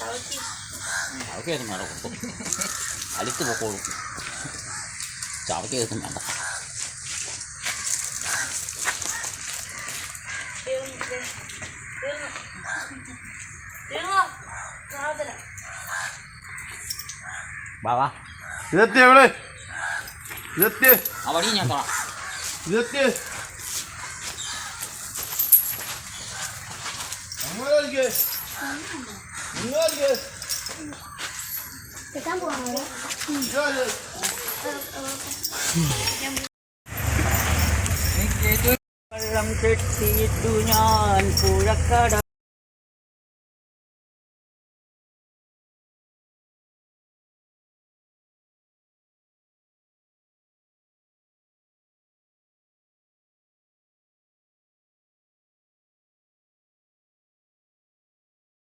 ചവക്കേതും വേണ്ട കൊടുക്കും അലിത്ത് പൊക്കോളും. ചവക്കേതും വേണ്ട വാ വാ ഇതെത്തി എവിടെ ഇതെത്തി ആ ഞാൻ പോകാം ഇതെത്തി കളിക്ക്. ഇങ്ങോട്ട് കളിക്ക്. കിട്ടാൻ പോവാണ് ഇങ്ങോട്ട്. വെള്ളം കെട്ടിയിട്ടു ഞാൻ പുഴക്കട